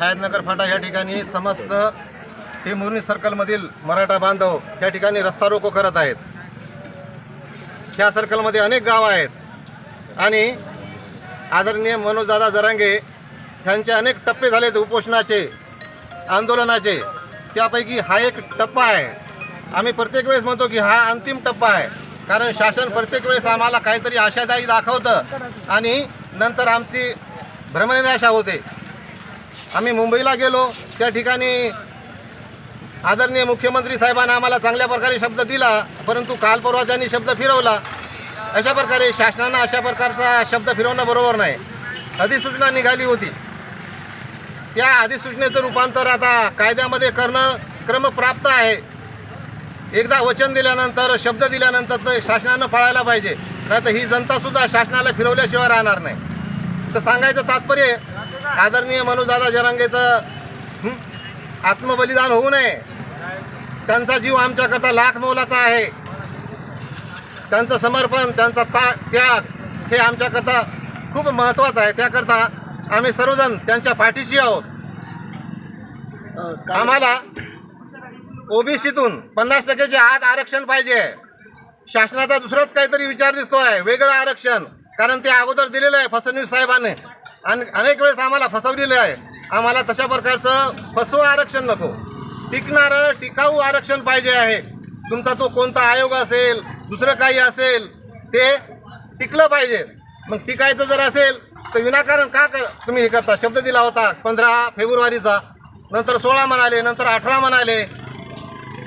हयातनगर फाटा या ठिकाणी समस्त हे मुरणी सर्कलमधील मराठा बांधव या ठिकाणी रस्ता रोको करत आहेत. ह्या सर्कलमध्ये अनेक गाव आहेत. आणि आदरणीय मनोजदादा जरांगे ह्यांचे अनेक टप्पे झालेत उपोषणाचे आंदोलनाचे. त्यापैकी हा एक टप्पा आहे. आम्ही प्रत्येक वेळेस म्हणतो की हा अंतिम टप्पा आहे. कारण शासन प्रत्येक वेळेस आम्हाला काहीतरी आशादायी दाखवतं. आणि नंतर आमची भ्रमनिराशा होते. आम्ही मुंबईला गेलो त्या ठिकाणी आदरणीय मुख्यमंत्री साहेबांना आम्हाला चांगल्या प्रकारे शब्द दिला परंतु काल परवा त्यांनी शब्द फिरवला. अशा प्रकारे शासनानं अशा प्रकारचा शब्द फिरवणं बरोबर नाही. अधिसूचना निघाली होती. त्या अधिसूचनेचं रूपांतर आता कायद्यामध्ये करणं क्रमप्राप्त आहे. एकदा वचन दिल्यानंतर शब्द दिल्यानंतर तर शासनानं पाळायला पाहिजे. नाही तर ही जनतासुद्धा शासनाला फिरवल्याशिवाय राहणार नाही. तर सांगायचं तात्पर्य आदरणीय मनोजदादा जरांगेचं आत्मबलिदान होऊ नये. त्यांचा जीव आमच्याकरता लाख मोलाचा आहे. त्यांचं समर्पण त्यांचा ता त्याग हे आमच्याकरता खूप महत्त्वाचं आहे. त्याकरता आम्ही सर्वजण त्यांच्या पाठीशी आहोत. आम्हाला ओबीसीतून पन्नास टक्क्याचे आत आरक्षण पाहिजे. शासनाचा दुसराच काहीतरी विचार दिसतोय. वेगळं आरक्षण. कारण ते अगोदर दिलेलं आहे फडणवीस साहेबांनी. अनेक वेळेस आम्हाला फसवलेलं आहे. आम्हाला तशा प्रकारचं फसवं आरक्षण नको. टिकणारं टिकाऊ आरक्षण पाहिजे आहे. तुमचा तो कोणता आयोग असेल दुसरं काही असेल ते टिकलं पाहिजे. मग टिकायचं जर असेल तर विनाकारण का कर तुम्ही हे करता? शब्द दिला होता पंधरा फेब्रुवारीचा. नंतर सोळा म्हणाले नंतर अठरा म्हणाले.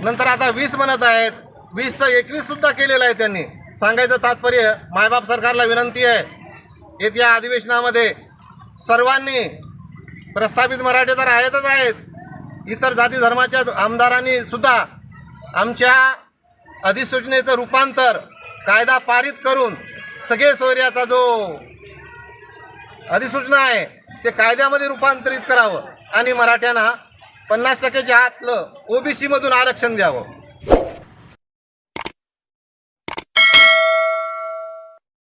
नंतर आता वीस म्हणत आहेत. वीसचं एकवीससुद्धा केलेलं आहे त्यांनी. सांगायचं तात्पर्य मायबाप सरकारला विनंती आहे. येत्या अधिवेशनामध्ये सर्वांनी प्रस्थापित मराठे तर आहेतच आहेत. इतर जाती धर्माच्या आमदारांनी सुद्धा आमच्या अधिसूचनेचं रूपांतर कायदा पारित करून सगळे सोयऱ्याचा जो अधिसूचना आहे ते कायद्यामध्ये रूपांतरित करावं आणि मराठ्यांना पन्नास टक्क्याच्या आतलं ओबीसीमधून आरक्षण द्यावं.